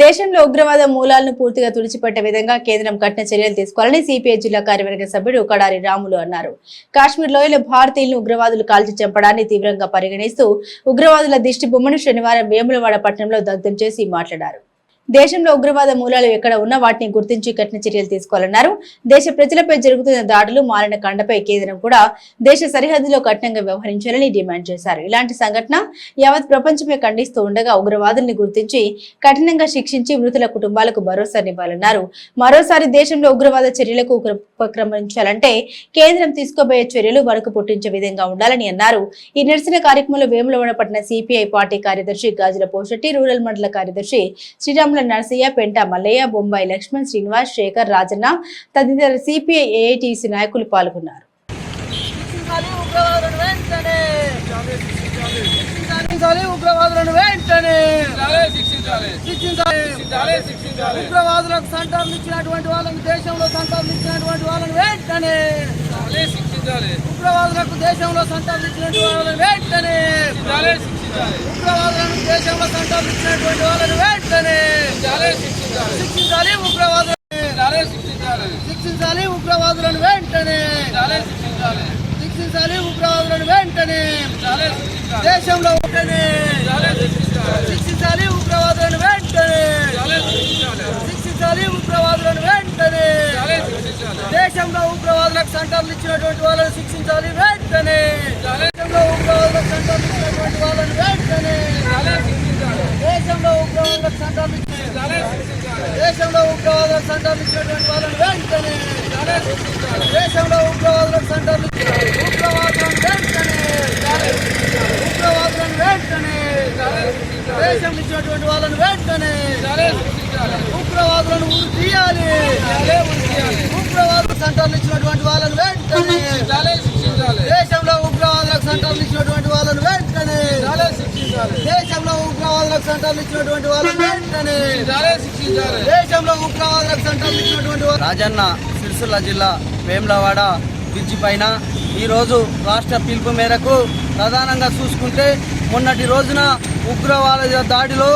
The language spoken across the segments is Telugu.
దేశంలో ఉగ్రవాద మూలాలను పూర్తిగా తుడిచిపెట్టే విధంగా కేంద్రం కఠిన చర్యలు తీసుకోవాలని సిపిఐ జిల్లా కార్యవర్గ సభ్యుడు కడారి రాములు అన్నారు. కాశ్మీర్ లోయలో భారతీయులను ఉగ్రవాదులు కాల్చి చంపడాన్ని తీవ్రంగా పరిగణిస్తూ ఉగ్రవాదుల దిష్టి బొమ్మను శనివారం వేములవాడ పట్టణంలో దగ్ధం చేసి మాట్లాడారు. దేశంలో ఉగ్రవాద మూలాలు ఎక్కడ ఉన్నా వాటిని గుర్తించి కఠిన చర్యలు తీసుకోవాలన్నారు. దేశ ప్రజలపై జరుగుతున్న దాడులు మారిన కండపై కేంద్రం కూడా దేశ సరిహద్దులో కఠినంగా వ్యవహరించాలని డిమాండ్ చేశారు. ఇలాంటి సంఘటన యావత్ ప్రపంచమే ఖండిస్తూ ఉండగా ఉగ్రవాదుల్ని గుర్తించి కఠినంగా శిక్షించి మృతుల కుటుంబాలకు భరోసానివ్వాలన్నారు మరోసారి దేశంలో ఉగ్రవాద చర్యలకు ఉపక్రమించాలంటే కేంద్రం తీసుకోబోయే చర్యలు వరకు పుట్టించే విధంగా ఉండాలని అన్నారు. ఈ నిరసన కార్యక్రమంలో వేములవాడ పట్టిన సిపిఐ పార్టీ కార్యదర్శి గాజుల పోషెట్టి రూరల్ మండల కార్యదర్శి శ్రీరామ్ శ్రీరాముల నరసయ్య పెంట మల్లయ్య బొంబాయి లక్ష్మణ్ శ్రీనివాస్ శేఖర్ రాజన్న తదితర సిపిఐ ఏఐటిసి నాయకులు పాల్గొన్నారు. ఉగ్రవాదులను వెంటనే! ఉగ్రవాదులకు ఇచ్చినటువంటి వాళ్ళని దేశంలో సంటాలు ఇచ్చినటువంటి వాళ్ళని వెంటనే! ఉగ్రవాదులకు దేశంలో ఇచ్చినటువంటి వాళ్ళని వెంటనే! ఉగ్రవాదులను దేశంలో సంటాలు ఇచ్చినటువంటి వాళ్ళని వెంటనే శిక్షించాలి ఉగ్రవాదులను. శిక్షించాలి ఉగ్రవాదులను వెంటనే. శిక్షించాలి ఉగ్రవాదులను వెంటనే. దేశంలో వెంటనే శిక్షించాలి ఉగ్రవాదులను వెంటనే. శిక్షించాలి ఉగ్రవాదులను వెంటనే. దేశంలో ఉగ్రవాదులకు సెంటర్లు ఇచ్చినటువంటి వాళ్ళని శిక్షించాలి వెంటనే దేశంలో ఉగ్రవాదులకు సెంటర్లు ఇచ్చినటువంటి వాళ్ళని వెంటనే దేశంలో ఉగ్రవాదులకు సంక్రమించిన దేశంలో ఉగ్రవాదులకు సంక్రమించినటువంటి వాళ్ళని వెంటనే దేశంలో ఉగ్రవాదులకు సంక్రమించిన ఇచ్చి- ఉగ్రవాదులను వెంటనే ఉగ్రవాదులను వెంటనే దేశం ఇచ్చినటువంటి వాళ్ళని వెంటనే ఉగ్రవాదులను ఊరు తీయాలి. ఉగ్రవాదులకు సెంటర్లు ఇచ్చినటువంటి వాళ్ళని దేశంలో ఉగ్రవాదులకు సెంటర్లు ఇచ్చినటువంటి వాళ్ళ- రాజన్న సిరిసిల్ల జిల్లా వేములవాడ బ్రిడ్జి పైన ఈరోజు రాష్ట్ర పిలుపు మేరకు ప్రధానంగా చూసుకుంటే మొన్నటి రోజున ఉగ్రవాద దాడిలో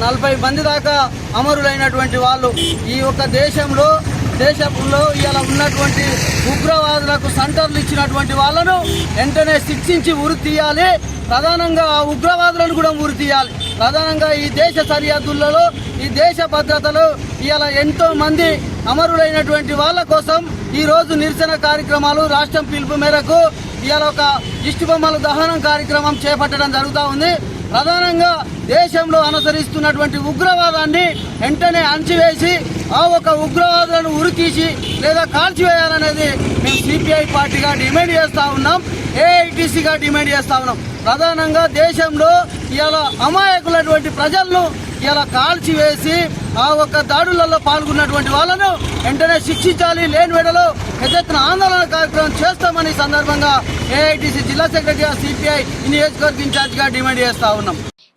నలభై మంది దాకా అమరులైనటువంటి వాళ్ళు ఈ యొక్క దేశంలో దేశంలో ఇలా ఉన్నటువంటి ఉగ్రవాదులకు సెంటర్లు ఇచ్చినటువంటి వాళ్ళను వెంటనే శిక్షించి ఉరి తీయాలి. ప్రధానంగా ఆ ఉగ్రవాదులను కూడా ఉరి ప్రధానంగా ఈ దేశ సరిహద్దులలో ఈ దేశ భద్రతలో ఇలా ఎంతో మంది అమరులైనటువంటి వాళ్ళ కోసం ఈరోజు నిరసన కార్యక్రమాలు రాష్ట్రం పిలుపు మేరకు ఇవాళ ఒక దిష్టి బొమ్మల దహనం కార్యక్రమం చేపట్టడం జరుగుతూ ఉంది. ప్రధానంగా దేశంలో అనుసరిస్తున్నటువంటి ఉగ్రవాదాన్ని వెంటనే అణచివేసి ఆ ఒక ఉగ్రవాదులను ఉరితీసి లేదా కాల్చివేయాలనేది మేము సిపిఐ పార్టీగా డిమాండ్ చేస్తూ ఉన్నాం ఏఐటీసీగా డిమాండ్ చేస్తూ ఉన్నాం. ప్రధానంగా దేశంలో ఇలా అమాయకులైనటువంటి ప్రజలను ఇలా కాల్చివేసి ఆ ఒక్క దాడులలో పాల్గొన్నటువంటి వాళ్ళను వెంటనే శిక్షించాలి లేని వేడలో పెద్ద ఎత్తున ఆందోళన కార్యక్రమం చేస్తామని సందర్భంగా ఏఐటీసీ జిల్లా సెక్రటరీగా సిపిఐ నియోజకవర్గ ఇన్ఛార్జిగా డిమాండ్ చేస్తూ ఉన్నాం.